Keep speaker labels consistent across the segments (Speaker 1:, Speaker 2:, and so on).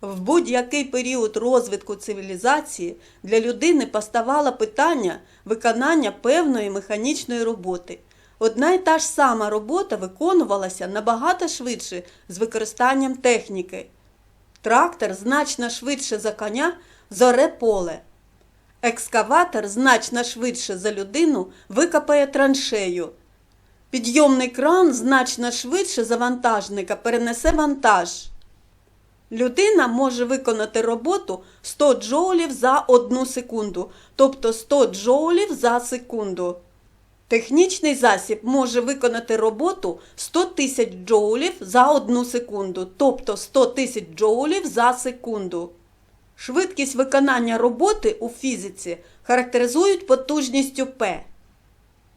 Speaker 1: В будь-який період розвитку цивілізації для людини поставало питання виконання певної механічної роботи. Одна і та ж сама робота виконувалася набагато швидше з використанням техніки. Трактор значно швидше за коня зоре поле. Екскаватор значно швидше за людину викопає траншею. Підйомний кран значно швидше за вантажника перенесе вантаж. Людина може виконати роботу 100 джоулів за одну секунду, тобто 100 джоулів за секунду. Технічний засіб може виконати роботу 100 тисяч джоулів за одну секунду, тобто 100 тисяч джоулів за секунду. Швидкість виконання роботи у фізиці характеризують потужністю P.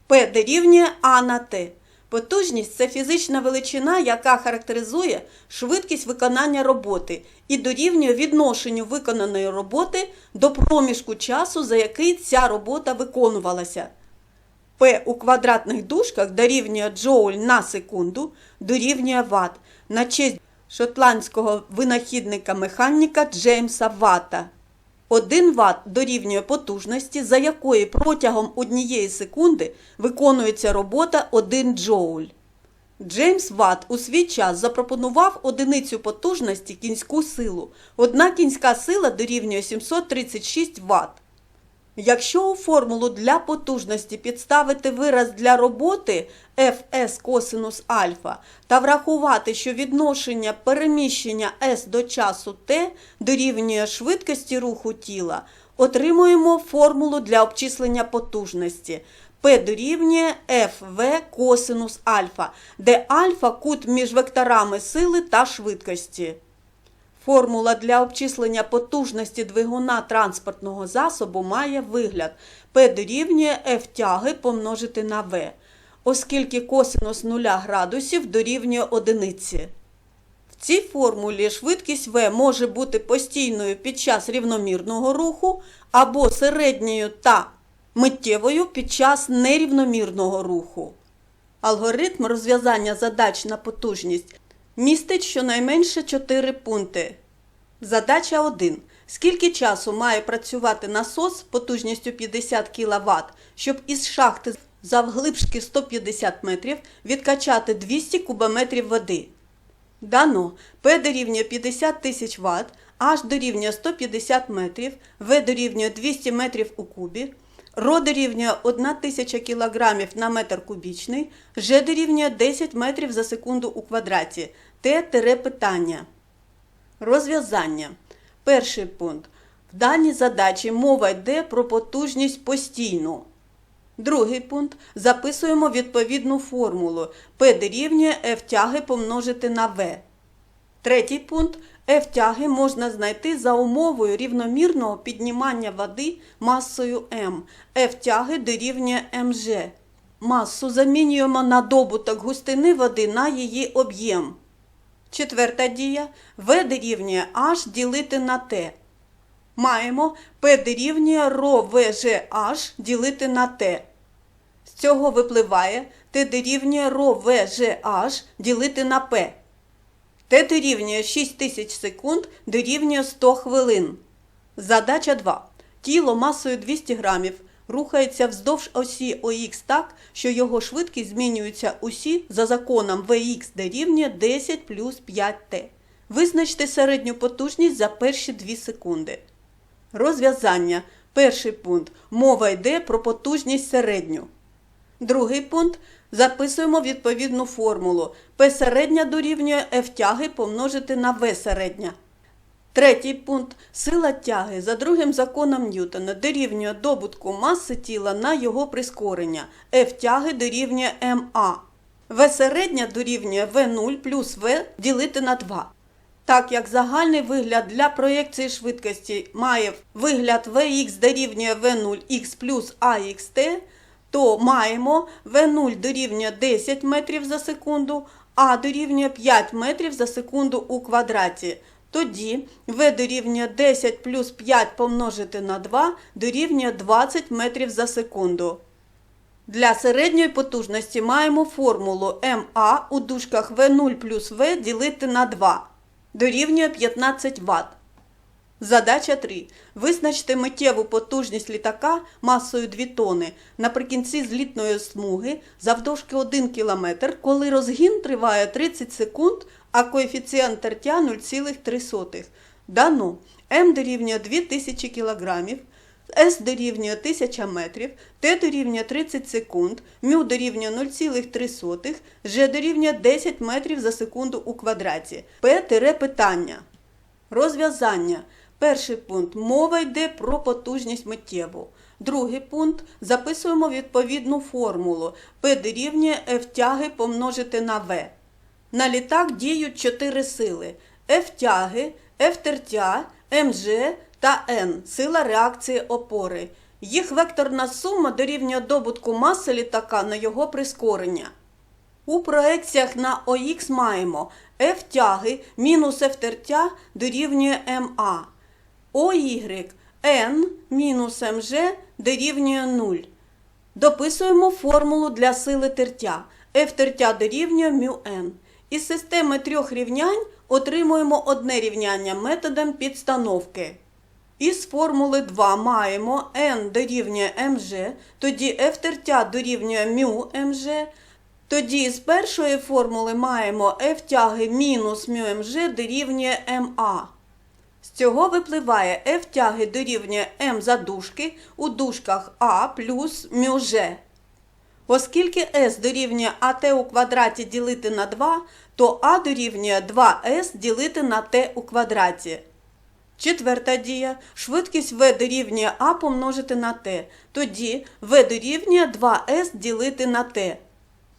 Speaker 1: P дорівнює А на Т. Потужність це фізична величина, яка характеризує швидкість виконання роботи і дорівнює відношенню виконаної роботи до проміжку часу, за який ця робота виконувалася. P у квадратних дужках дорівнює джоуль на секунду, дорівнює ватт на честь шотландського винахідника-механіка Джеймса Ватта. 1 Вт дорівнює потужності, за якої протягом однієї секунди виконується робота 1 джоуль. Джеймс Ватт у свій час запропонував одиницю потужності кінську силу. Одна кінська сила дорівнює 736 Вт. Якщо у формулу для потужності підставити вираз для роботи Fs косинус альфа та врахувати, що відношення переміщення s до часу t дорівнює швидкості руху тіла, отримуємо формулу для обчислення потужності. P дорівнює Fv косинус альфа, де альфа кут між векторами сили та швидкості. Формула для обчислення потужності двигуна транспортного засобу має вигляд P дорівнює F тяги помножити на V, оскільки косинус 0 градусів дорівнює одиниці. В цій формулі швидкість V може бути постійною під час рівномірного руху або середньою та миттєвою під час нерівномірного руху. Алгоритм розв'язання задач на потужність містить щонайменше 4 пункти. Задача 1. Скільки часу має працювати насос потужністю 50 кВт, щоб із шахти завглибшки 150 метрів відкачати 200 кубометрів води? Дано P дорівнює 50 тисяч Вт, H дорівнює 150 метрів, V дорівнює 200 метрів у кубі, Ро дорівнює 1 тисяча кілограмів на метр кубічний, Ж дорівнює 10 метрів за секунду у квадраті. Т питання. Розв'язання. Перший пункт. В даній задачі мова йде про потужність постійну. Другий пункт. Записуємо відповідну формулу. P дорівнює F тяги помножити на V. Третій пункт. F тяги можна знайти за умовою рівномірного піднімання води масою М. F тяги дорівнює МЖ. Масу замінюємо на добуток густини води на її об'єм. Четверта дія. В дорівнює H ділити на Т. Маємо P дорівнює ВЖH ділити на Т. З цього випливає Т дорівнює ВЖH ділити на П. Т дорівнює 6000 секунд дорівнює 100 хвилин. Задача 2. Тіло масою 200 грамів рухається вздовж осі ОХ так, що його швидкість змінюється усі за законом Vx дорівнює 10 плюс 5t. Визначте середню потужність за перші 2 секунди. Розв'язання. Перший пункт. Мова йде про потужність середню. Другий пункт. Записуємо відповідну формулу. P середня дорівнює F тяги помножити на V середня. Третій пункт. Сила тяги за другим законом Ньютона дорівнює добутку маси тіла на його прискорення. F тяги дорівнює МА. В середня дорівнює В0 плюс В ділити на 2. Так як загальний вигляд для проєкції швидкості має вигляд Vx дорівнює V0x плюс AXT, то маємо V0 дорівнює 10 метрів за секунду, А дорівнює 5 метрів за секунду у квадраті. Тоді V дорівнює 10 плюс 5 помножити на 2 дорівнює 20 метрів за секунду. Для середньої потужності маємо формулу МА у дужках В0 плюс В ділити на 2. дорівнює 15 Вт. Задача 3. Визначте миттєву потужність літака масою 2 тони наприкінці злітної смуги завдовжки 1 км, коли розгін триває 30 секунд, а коефіцієнт тертя 0,3. Дано М дорівнює 2000 кг, С дорівнює 1000 метрів, Т дорівнює 30 секунд, Мю дорівнює 0,3, Ж дорівнює 10 метрів за секунду у квадраті. П. Питання. Розв'язання. Перший пункт. Мова йде про потужність миттєву. Другий пункт. Записуємо відповідну формулу. P дорівнює F тяги помножити на V. На літак діють чотири сили. F тяги, F тертя, МЖ та N – сила реакції опори. Їх векторна сума дорівнює добутку маси літака на його прискорення. У проекціях на ОХ маємо F тяги мінус F тертя дорівнює МА. ОY N мінус МЖ дорівнює 0. Дописуємо формулу для сили тертя. F тертя дорівнює μn. Із системи трьох рівнянь отримуємо одне рівняння методом підстановки. Із формули 2 маємо n дорівнює mg, тоді f тертя дорівнює μ mg, тоді з першої формули маємо f тяги мінус μ mg дорівнює ma. Цього випливає f тяги дорівнює m задушки у дужках a плюс μg. Оскільки s дорівнює at у квадраті ділити на 2, то a дорівнює 2s ділити на t у квадраті. Четверта дія. Швидкість v дорівнює a помножити на t. Тоді v дорівнює 2s ділити на t.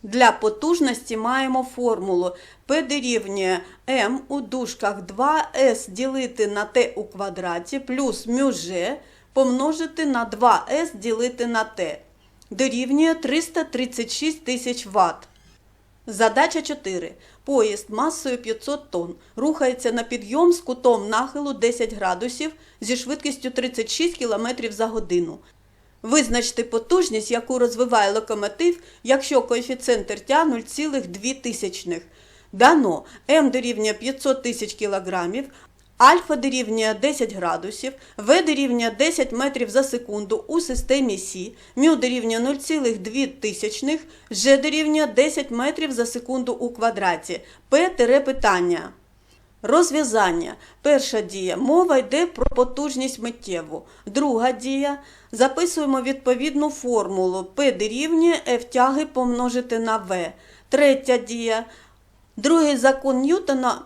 Speaker 1: Для потужності маємо формулу P дорівнює m у дужках 2s ділити на t у квадраті плюс μg помножити на 2s ділити на t. Дорівнює 336 тисяч Вт. Задача 4. Поїзд масою 500 тонн рухається на підйом з кутом нахилу 10 градусів зі швидкістю 36 км за годину. Визначте потужність, яку розвиває локомотив, якщо коефіцієнт тертя 0,2 тисячних. Дано М дорівнює 500 тисяч кілограмів, альфа дорівнює 10 градусів, В дорівнює 10 метрів за секунду у системі Сі, мю дорівнює 0,2 тисячних, Ж дорівнює 10 метрів за секунду у квадраті. П питання. Розв'язання. Перша дія. Мова йде про потужність миттєву. Друга дія. Записуємо відповідну формулу. P дорівнює F тяги помножити на V. Третя дія. Другий закон Ньютона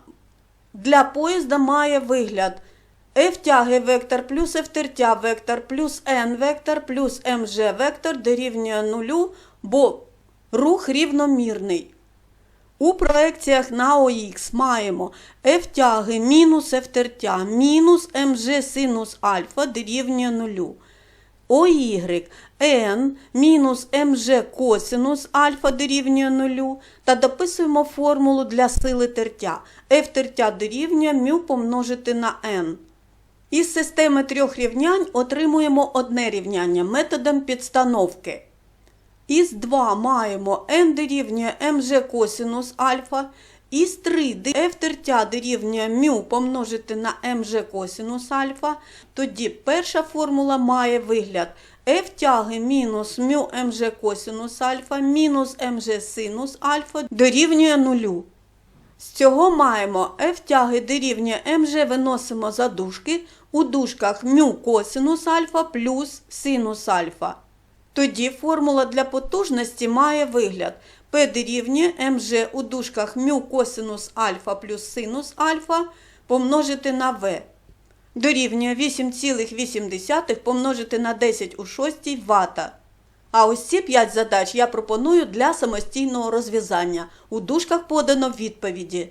Speaker 1: для поїзда має вигляд. F тяги вектор плюс F тертя вектор плюс N вектор плюс mg вектор дорівнює нулю, бо рух рівномірний. У проекціях на ОХ маємо F тяги мінус F тертя мінус mg синус альфа дорівнює нулю. OY n мінус mg косинус альфа дорівнює нулю та дописуємо формулу для сили тертя. F тертя дорівнює μ помножити на n. Із системи трьох рівнянь отримуємо одне рівняння методом підстановки. Із 2 маємо n дорівнює mg косинус альфа. Із 3 f тертя дорівнює μ помножити на mg косинус альфа. Тоді перша формула має вигляд f тяги мінус μ mg косинус альфа мінус mg синус альфа дорівнює нулю. З цього маємо f тяги дорівнює mg виносимо за дужки, у дужках μ косинус альфа плюс синус альфа. Тоді формула для потужності має вигляд P дорівнює mg у дужках μ косинус альфа плюс синус альфа помножити на v. Дорівнює 8,8 помножити на 10 у 6 вата. А ось ці 5 задач я пропоную для самостійного розв'язання. У дужках подано відповіді.